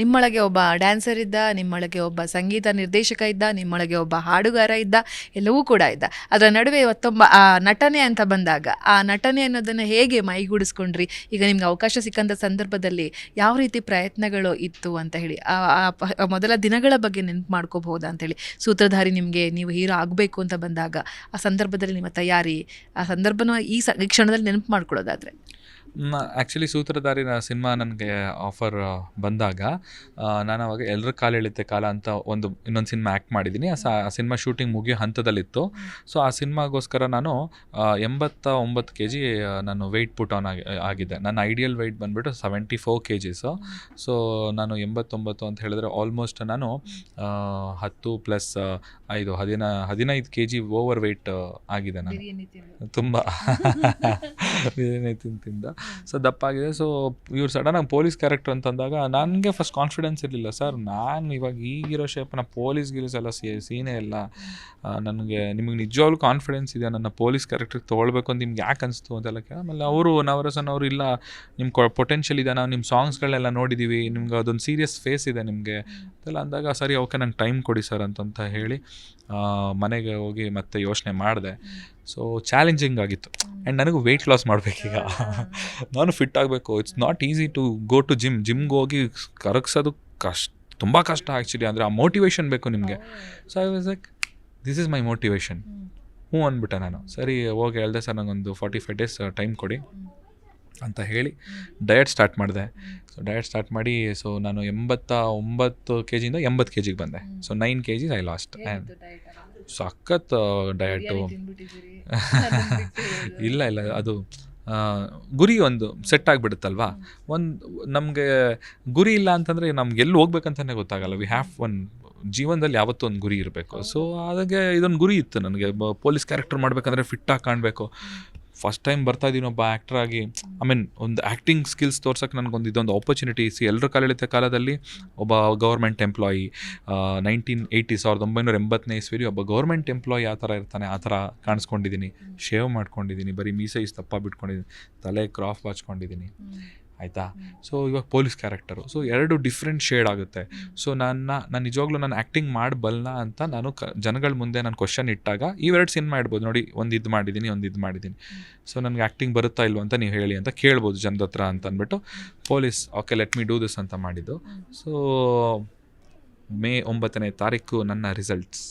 ನಿಮ್ಮೊಳಗೆ ಒಬ್ಬ ಡ್ಯಾನ್ಸರ್ ಇದ್ದ, ನಿಮ್ಮೊಳಗೆ ಒಬ್ಬ ಸಂಗೀತ ನಿರ್ದೇಶಕ ಇದ್ದ, ನಿಮ್ಮೊಳಗೆ ಒಬ್ಬ ಹಾಡುಗಾರ ಇದ್ದ, ಎಲ್ಲವೂ ಕೂಡ ಇದ್ದ. ಅದರ ನಡುವೆ ಇವತ್ತೊಬ್ಬ ಆ ನಟನೆ ಅಂತ ಬಂದಾಗ, ಆ ನಟನೆ ಅನ್ನೋದನ್ನು ಹೇಗೆ ಮೈಗೂಡಿಸ್ಕೊಂಡ್ರಿ? ಈಗ ನಿಮ್ಗೆ ಅವಕಾಶ ಸಿಕ್ಕಂಥ ಸಂದರ್ಭದಲ್ಲಿ ಯಾವ ರೀತಿ ಪ್ರಯತ್ನಗಳು ಇತ್ತು ಅಂತ ಹೇಳಿ, ಆ ಮೊದಲ ದಿನಗಳ ಬಗ್ಗೆ ನೆನಪು ಮಾಡ್ಕೋಬಹುದಾ ಅಂತೇಳಿ ಸೂತ್ರಧಾರಿ ನಿಮಗೆ ನೀವು ಹೀರೋ ಆಗಬೇಕು ಅಂತ ಬಂದಾಗ, ಆ ಸಂದರ್ಭದಲ್ಲಿ ನಿಮ್ಮ ತಯಾರಿ, ಆ ಸಂದರ್ಭನ ಈ ಕ್ಷಣದಲ್ಲಿ ನೆನಪು ಮಾಡ್ಕೊಳ್ಳೋದಾದ್ರೆ. ಆ್ಯಕ್ಚುಲಿ ಸೂತ್ರಧಾರಿನ ಸಿನಿಮಾ ನನಗೆ ಆಫರ್ ಬಂದಾಗ ನಾನು ಅವಾಗ ಎಲ್ಲರ ಕಾಲು ಎಳಿತೆ ಕಾಲ ಅಂತ ಒಂದು ಇನ್ನೊಂದು ಸಿನಿಮಾ ಆ್ಯಕ್ಟ್ ಮಾಡಿದ್ದೀನಿ ಆ ಸಿನಿಮಾ ಶೂಟಿಂಗ್ ಮುಗಿಯೋ ಹಂತದಲ್ಲಿತ್ತು. ಸೊ ಆ ಸಿನಿಮಾಗೋಸ್ಕರ ನಾನು ಎಂಬತ್ತ ಒಂಬತ್ತು ಕೆ ಜಿ ನಾನು ವೆಯ್ಟ್ ಪುಟ್ ಆನ್ ಆಗಿ ಆಗಿದೆ ನನ್ನ ಐಡಿಯಲ್ ವೆಯ್ಟ್ ಬಂದುಬಿಟ್ಟು seventy four K Gs so ನಾನು ಎಂಬತ್ತೊಂಬತ್ತು ಅಂತ ಹೇಳಿದ್ರೆ ಆಲ್ಮೋಸ್ಟ್ ನಾನು ಹತ್ತು ಪ್ಲಸ್ ಐದು ಹದಿನ ಹದಿನೈದು ಕೆ ಜಿ ಓವರ್ ವೆಯ್ಟ್ ಆಗಿದೆ ನಾನು. ತುಂಬ. ಬಿರಿಯಾನಿ ತಿಂತಿದ್ದ. ಸೊ ದಪ್ಪಾಗಿದೆ ಸೊ ಇವ್ರು ಸಡನ್ನಾಗಿ ಪೊಲೀಸ್ ಕ್ಯಾರೆಕ್ಟರ್ ಅಂತಂದಾಗ ನನಗೆ ಫಸ್ಟ್ ಕಾನ್ಫಿಡೆನ್ಸ್ ಇರಲಿಲ್ಲ. ಸರ್ ನಾನು ಇವಾಗ ಈಗಿರೋ ಶೇಪ್ನ ಪೊಲೀಸ್ ಗಿಲೀಸ್ ಎಲ್ಲ ಸೀನೇ ಇಲ್ಲ ನನಗೆ ನಿಮಗೆ ನಿಜವಾಗ್ಲೂ ಕಾನ್ಫಿಡೆನ್ಸ್ ಇದೆ ನನ್ನ ಪೊಲೀಸ್ ಕ್ಯಾರೆಕ್ಟರ್ ತೊಗೊಳ್ಬೇಕು ಅಂತ ನಿಮ್ಗೆ ಯಾಕೆ ಅನಿಸ್ತು ಅಂತೆಲ್ಲ ಕೇಳ. ಆಮೇಲೆ ಅವರು, ನವರಸನ್ ಅವರು, ಇಲ್ಲ ನಿಮ್ಮ ಪೊಟೆನ್ಷಿಯಲ್ ಇದೆ ನಾವು ನಿಮ್ಮ ಸಾಂಗ್ಸ್ಗಳೆಲ್ಲ ನೋಡಿದ್ದೀವಿ ನಿಮ್ಗೆ ಅದೊಂದು ಸೀರಿಯಸ್ ಫೇಸ್ ಇದೆ ನಿಮಗೆ. ಅಂತೆಲ್ಲ ಅಂದಾಗ, ಸರಿ ಓಕೆ ನಂಗೆ ಟೈಮ್ ಕೊಡಿ ಸರ್ ಅಂತಂತ ಹೇಳಿ ಮನೆಗೆ ಹೋಗಿ ಮತ್ತೆ ಯೋಚನೆ ಮಾಡಿದೆ. ಸೊ ಚಾಲೆಂಜಿಂಗ್ ಆಗಿತ್ತು. ಆ್ಯಂಡ್ ನನಗೂ ವೆಯ್ಟ್ ಲಾಸ್ ಮಾಡಬೇಕೀಗ ನಾನು ಫಿಟ್ ಆಗಬೇಕು. It's not easy to go to gym ಜಿಮ್ಗೆ ಹೋಗಿ ಕರಗಿಸೋದು ಕಷ್ಟ ತುಂಬ ಕಷ್ಟ ಆ್ಯಕ್ಚುಲಿ ಅಂದರೆ ಆ ಮೋಟಿವೇಶನ್ ಬೇಕು ನಿಮಗೆ. So I was like this is my motivation ಹ್ಞೂ ಅಂದ್ಬಿಟ್ಟೆ ನಾನು. ಸರಿ ಹೋಗಿ ಹೇಳ್ದೆ ಸರ್ ನನಗೊಂದು ಫಾರ್ಟಿ ಫೈವ್ ಡೇಸ್ ಟೈಮ್ ಕೊಡಿ. ಅಂತ ಹೇಳಿ ಡಯಟ್ ಸ್ಟಾರ್ಟ್ ಮಾಡಿದೆ. ಸೊ ಡಯಟ್ ಸ್ಟಾರ್ಟ್ ಮಾಡಿ ಸೊ ನಾನು ಎಂಬತ್ತ ಒಂಬತ್ತು ಕೆ ಜಿಯಿಂದ ಎಂಬತ್ತು ಕೆ ಜಿಗೆ ಬಂದೆ so nine K Gs I lost and ಸಖತ್ ಡಯಟು ಇಲ್ಲ ಇಲ್ಲ ಅದು ಗುರಿ ಒಂದು ಸೆಟ್ ಆಗಿಬಿಡುತ್ತಲ್ವಾ? ಒಂದು ನಮಗೆ ಗುರಿ ಇಲ್ಲ ಅಂತಂದರೆ ನಮ್ಗೆ ಎಲ್ಲಿ ಹೋಗ್ಬೇಕಂತಲೇ ಗೊತ್ತಾಗಲ್ಲ. ವಿ ಹ್ಯಾವ್ ಒನ್ ಜೀವನದಲ್ಲಿ ಯಾವತ್ತೂ ಒಂದು ಗುರಿ ಇರಬೇಕು. ಸೊ ಹಾಗೆ ಇದೊಂದು ಗುರಿ ಇತ್ತು ನನಗೆ. ಪೊಲೀಸ್ ಕ್ಯಾರೆಕ್ಟರ್ ಮಾಡಬೇಕಂದ್ರೆ ಫಿಟ್ಟಾಗಿ ಕಾಣಬೇಕು. ಫಸ್ಟ್ ಟೈಮ್ ಬರ್ತಾ ಇದ್ದೀನಿ ಒಬ್ಬ ಆ್ಯಕ್ಟರ್ ಆಗಿ ಐ ಮೀನ್ ಒಂದು ಆ್ಯಕ್ಟಿಂಗ್ ಸ್ಕಿಲ್ಸ್ ತೋರ್ಸೋಕೆ ನನಗೊಂದು ಇದೊಂದು ಆಪರ್ಚುನಿಟಿ ಸಿ ಎಲ್ಲರ ಕಾಲಿಳಿತ ಕಾಲದಲ್ಲಿ ಒಬ್ಬ ಗೌರ್ಮೆಂಟ್ ಎಂಪ್ಲಾಯಿ ನೈನ್ಟೀನ್ ಏಯ್ಟಿ ಸಾವಿರದ ಒಂಬೈನೂರ ಎಂಬತ್ತನೇ ಇಸ್ವಿಲಿ ಒಬ್ಬ ಗೌರ್ಮೆಂಟ್ ಎಂಪ್ಲಾಯಿ ಆ ಥರ ಇರ್ತಾನೆ ಆ ಥರ ಕಾಣಿಸ್ಕೊಂಡಿದ್ದೀನಿ ಶೇವ್ ಮಾಡ್ಕೊಂಡಿದ್ದೀನಿ ಬರೀ ಮೀಸೆ ಇಷ್ಟು ತಪ್ಪ ಬಿಟ್ಕೊಂಡಿದ್ದೀನಿ ತಲೆ ಕ್ರಾಫ್ ಬಾಚ್ಕೊಂಡಿದ್ದೀನಿ ಆಯಿತಾ? ಸೊ ಇವಾಗ ಪೊಲೀಸ್ ಕ್ಯಾರೆಕ್ಟರು. ಸೊ ಎರಡು ಡಿಫ್ರೆಂಟ್ ಶೇಡ್ ಆಗುತ್ತೆ. ಸೊ ನನ್ನ ನಾನು ನಿಜವಾಗ್ಲೂ ನಾನು ಆ್ಯಕ್ಟಿಂಗ್ ಮಾಡಬಲ್ಲ ಅಂತ ನಾನು ಕ ಜನಗಳ ಮುಂದೆ ನಾನು ಕ್ವಶನ್ ಇಟ್ಟಾಗ ಇವೆರಡು ಸಿನಿಮಾ ಇಡ್ಬೋದು ನೋಡಿ ಒಂದು ಇದು ಮಾಡಿದ್ದೀನಿ ಒಂದು ಇದು ಮಾಡಿದ್ದೀನಿ ಸೊ ನನಗೆ ಆ್ಯಕ್ಟಿಂಗ್ ಬರುತ್ತಾ ಇಲ್ವ ಅಂತ ನೀವು ಹೇಳಿ ಅಂತ ಕೇಳ್ಬೋದು ಜನದ ಹತ್ರ ಅಂತ ಅಂದ್ಬಿಟ್ಟು police okay let me do this ಅಂತ ಮಾಡಿದ್ದು. ಸೊ ಮೇ ಒಂಬತ್ತನೇ ತಾರೀಕು ನನ್ನ ರಿಸಲ್ಟ್ಸ್